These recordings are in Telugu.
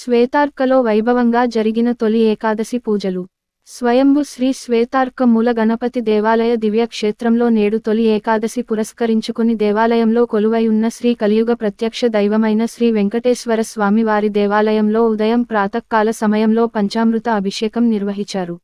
శ్వేతార్కలో వైభవంగా జరిగిన తొలి ఏకాదశి పూజలు. స్వయంభు శ్రీ శ్వేతార్క మూల గణపతి దేవాలయ దివ్య క్షేత్రంలో నేడు తొలి ఏకాదశి పురస్కరించుకుని దేవాలయంలో కొలువై ఉన్న శ్రీ కలియుగ ప్రత్యక్ష దైవమైన శ్రీ వెంకటేశ్వర స్వామి వారి దేవాలయంలో ఉదయం ప్రాతకాల సమయంలో పంచామృత అభిషేకం నిర్వహించారు.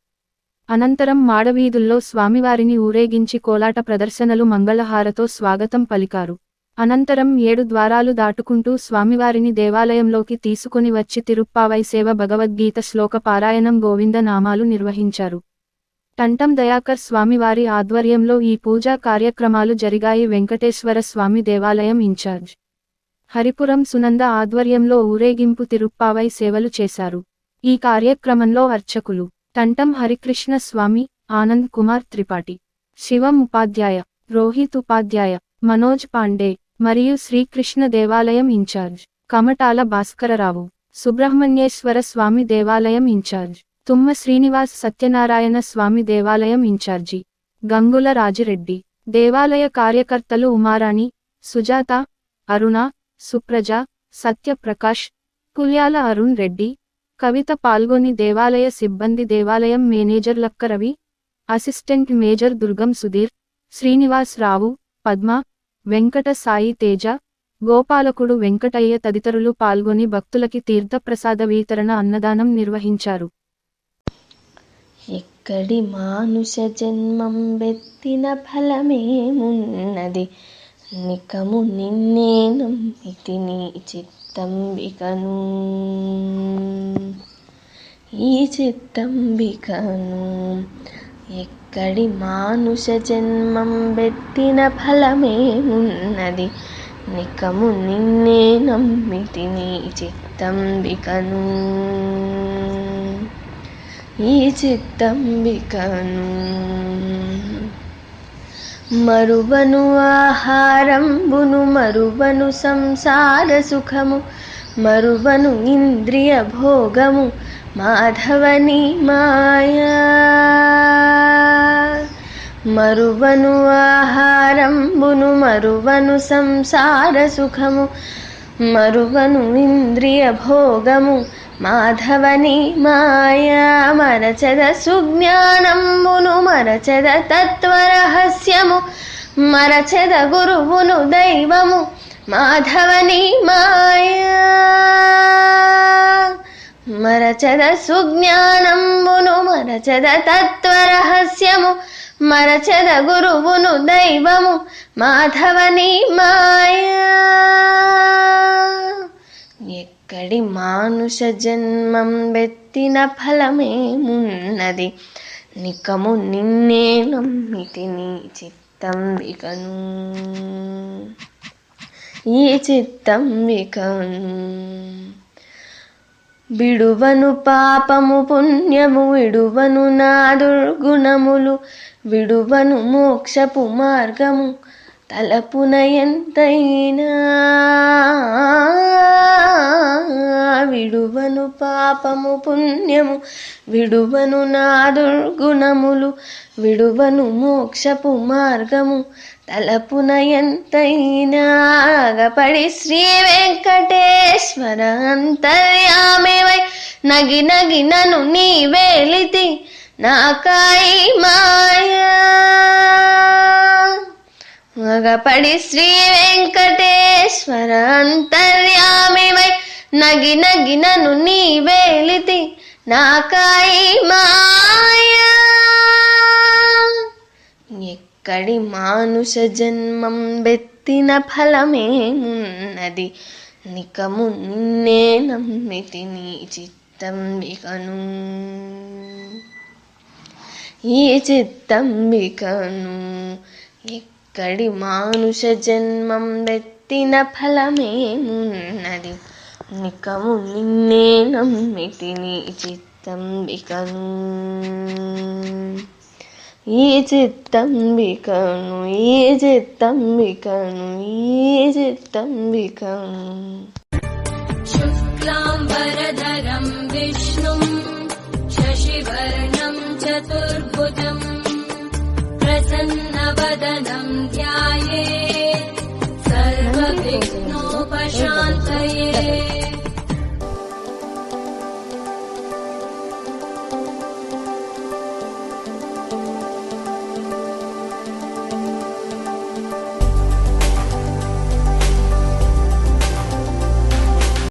అనంతరం మాడవీధుల్లో స్వామివారిని ఊరేగించి కోలాట ప్రదర్శనలు మంగళహారతో స్వాగతం పలికారు. అనంతరం ఏడు ద్వారాలు దాటుకుంటూ స్వామివారిని దేవాలయంలోకి తీసుకుని వచ్చి తిరుప్పావై సేవ భగవద్గీత శ్లోక పారాయణం గోవింద నామాలు నిర్వహించారు. టంటం దయాకర్ స్వామివారి ఆధ్వర్యంలో ఈ పూజా కార్యక్రమాలు జరిగాయి వెంకటేశ్వర స్వామి దేవాలయం ఇన్ఛార్జ్. హరిపురం సునంద ఆధ్వర్యంలో ఊరేగింపు తిరుప్పావై సేవలు చేశారు. ఈ కార్యక్రమంలో అర్చకులు టంటం హరికృష్ణ స్వామి ఆనంద్ కుమార్ త్రిపాఠి శివం ఉపాధ్యాయ రోహిత్ ఉపాధ్యాయ మనోజ్ పాండే మరియు శ్రీకృష్ణ దేవాలయం ఇన్ఛార్జ్. కమటాల భాస్కరరావు సుబ్రహ్మణ్యేశ్వర స్వామి దేవాలయం ఇన్ఛార్జ్. తుమ్మ శ్రీనివాస్ సత్యనారాయణ స్వామి దేవాలయం ఇన్ఛార్జి. గంగుల రాజిరెడ్డి. దేవాలయ కార్యకర్తలు ఉమారాణి సుజాత అరుణ సుప్రజ సత్యప్రకాష్ కుల్యాల అరుణ్ రెడ్డి. కవిత పాల్గొని దేవాలయ సిబ్బంది దేవాలయం manager Lakka Ravi assistant major Durgam Sudheer. Srinivas Rao Padma Venkata Sai Teja గోపాలకుడు Venkataiah తదితరులు పాల్గొని భక్తులకి తీర్థప్రసాద వితరణ అన్నదానం నిర్వహించారు. ఎక్కడి మానుష జన్మం వెత్తిన ఫలమేమున్నది? నికము నిన్నే నమ్మితి నీ చిత్తంబికను. ఈ చిత్తంబికను ఎక్కడి మానుష జన్మం వెత్తిన ఫలమేమున్నది నికము నిన్నే నమ్మితి నీ చిత్తంబికను. ఈ చిత్తంబికను. మరువను ఆహారంబును మరువను సంసార సుఖము మరువను ఇంద్రియ భోగము మాధవని మాయా. మరువను ఆహారంబును మరువను సంసార సుఖము మరువను ఇంద్రియ భోగము. మాధవని మాయా మరచద సుజ్ఞానంబును మరచద తత్వరహస్యము మరచద గురువును దైవము. మాధవని మాయా. మరచద సుజ్ఞానంబును మరచద తత్వరహస్యము మరచద గురువును దైవము మాధవని మాయా. ఎక్కడి మానుష జన్మం వెత్తిన ఫలమేమున్నది? నికము నిన్నే నమ్మితి నీ చిత్తం వికను ఈ చిత్తంబికను విడువను పాపము పుణ్యము విడువను నా దుర్గుణములు విడువను మోక్షపు మార్గము తలపున ఎంతైనా. విడువను పాపము పుణ్యము విడువను నా దుర్గుణములు విడువను మోక్షపు మార్గము తలపున ఎంతైనా అగపడి శ్రీ వెంకటేశ్వర అంతర్యామివై నగి నగి నను నీ వేలితి నాకాయి మాయా. మగపడి శ్రీ వెంకటేశ్వర అంతర్యామివై నగి నగి నను నీ వేలితి నాకాయి మాయా. కడి మానుష జన్మం బెత్తిన ఫలమేమున్నది నికము నిన్నే నమ్మితి నీ చిత్తంబికను ఈ చిత్తంబికను ఎక్కడి మానుష జన్మం బెత్తిన ఫలమేమున్నది నికము నిన్నే నమ్మితి నీ చిత్తంబికను ఈ చిత్తంబికను ఈ చిత్తంబికను ఈ చిత్తంబికను. శుక్లాం వరదరం విష్ణుం శశివర్ణం చతుర్భ